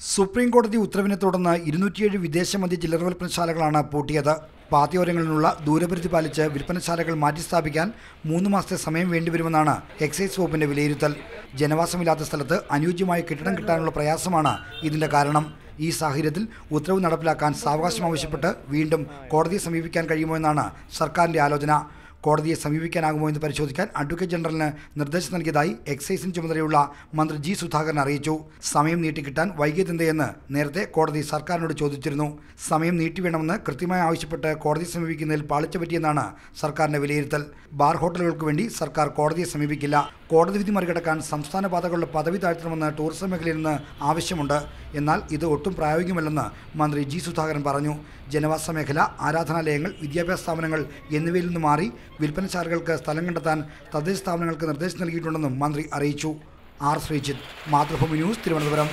Supreme കോടതി ഉത്തരവിനെ തുടർന്ന് ഇരുന്നൂറ്റിയേഴ് വിദേശ മദ്യ ചില്ലറ വിൽപ്പനശാലകളാണ് പൂട്ടിയത്. പാതയോരങ്ങളിലുള്ള ദൂരപരിധി പാലിച്ച് വിൽപ്പനശാലകൾ മാറ്റിസ്ഥാപിക്കാൻ മൂന്ന് മാസത്തെ സമയം വേണ്ടിവരുമെന്നാണ് എക്സൈസ് വകുപ്പിന്റെ വിലയിരുത്തൽ. ജനവാസമില്ലാത്ത സ്ഥലത്ത് അനുയോജ്യമായ കെട്ടിടം കിട്ടാനുള്ള പ്രയാസമാണ് ഇതിന്റെ കാരണം. ഈ സാഹചര്യത്തിൽ ഉത്തരവ് നടപ്പിലാക്കാൻ സാവകാശം ആവശ്യപ്പെട്ട് വീണ്ടും കോടതിയെ സമീപിക്കാൻ കഴിയുമോ എന്നാണ് സർക്കാരിന്റെ ആലോചന. കോടതിയെ സമീപിക്കാനാകുമോ എന്ന് പരിശോധിക്കാൻ അഡ്വക്കേറ്റ് ജനറലിന് നിർദ്ദേശം നൽകിയതായി എക്സൈസിന് ചുമതലയുള്ള മന്ത്രി ജി സുധാകരൻ അറിയിച്ചു. സമയം നീട്ടിക്കിട്ടാൻ വൈകിയതെന്തെന്ന് നേരത്തെ കോടതി സർക്കാരിനോട് ചോദിച്ചിരുന്നു. സമയം നീട്ടിവേണമെന്ന് കൃത്യമായി ആവശ്യപ്പെട്ട് കോടതിയെ സമീപിക്കുന്നതിൽ പാളിച്ച പറ്റിയെന്നാണ് സർക്കാരിന്റെ വിലയിരുത്തൽ. ബാർ ഹോട്ടലുകൾക്ക് വേണ്ടി സർക്കാർ കോടതിയെ സമീപിക്കില്ല. കോടതി വിധി മറികടക്കാൻ സംസ്ഥാന പാതകളുടെ പദവി താഴ്ത്തണമെന്ന് ടൂറിസം മേഖലയിൽ നിന്ന് ആവശ്യമുണ്ട്. എന്നാൽ ഇത് ഒട്ടും പ്രായോഗികമല്ലെന്ന് മന്ത്രി ജി സുധാകരൻ പറഞ്ഞു. ജനവാസ മേഖല ആരാധനാലയങ്ങൾ വിദ്യാഭ്യാസ സ്ഥാപനങ്ങൾ എന്നിവയിൽ നിന്ന് മാറി വിൽപ്പനശാലകൾക്ക് സ്ഥലം കണ്ടെത്താൻ തദ്ദേശ സ്ഥാപനങ്ങൾക്ക് നിർദ്ദേശം നൽകിയിട്ടുണ്ടെന്നും മന്ത്രി അറിയിച്ചു. R Sreejith Mathrubhumi news Thiruvananthapuram.